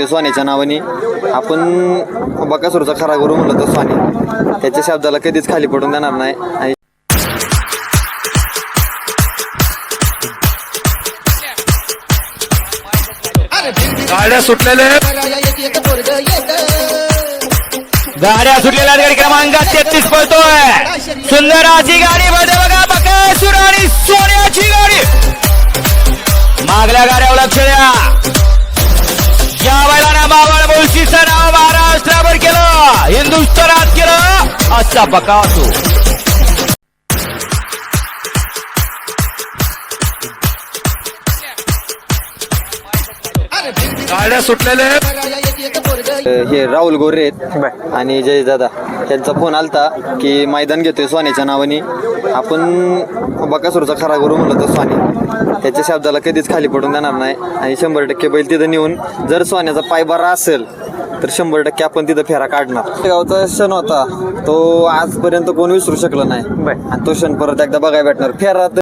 घेतोय स्वानेच्या नावाने आपण बकासूरचा खरा गुरु म्हणलं तर स्वाने त्याच्या शब्दाला कधीच खाली पडून देणार नाही. आणि गाड्या सुटलेले गाड्या सुटलेल्या गाडी क्रमांक तेहतीस पळतोय. सुंदर अशी गाडी मध्ये बघा बकासूर आणि सोन्याची गाडी. मागल्या गाड्यावर लक्ष द्या. नाव महाराष्ट्रावर केलं हिंदुस्थानात केलं असा बकासूर गाड्या सुटलेले हे राहुल गोरे आहेत आणि जय दादा. त्यांचा फोन आलता की मैदान घेतोय सोन्याच्या नावाने. आपण बकासूरचा खरा गुरु म्हणलं तर सोने त्याच्या शब्दाला कधीच खाली पडून देणार नाही आणि शंभर टक्के बैल तिथं नेऊन जर सोन्याचा पाय बरा असेल तर शंभर टक्के आपण तिथं फेरा काढणार. गावचा क्षण होता तो आजपर्यंत कोण विसरू शकला नाही. आणि तो क्षण परत एकदा बघायला भेटणार. फेरा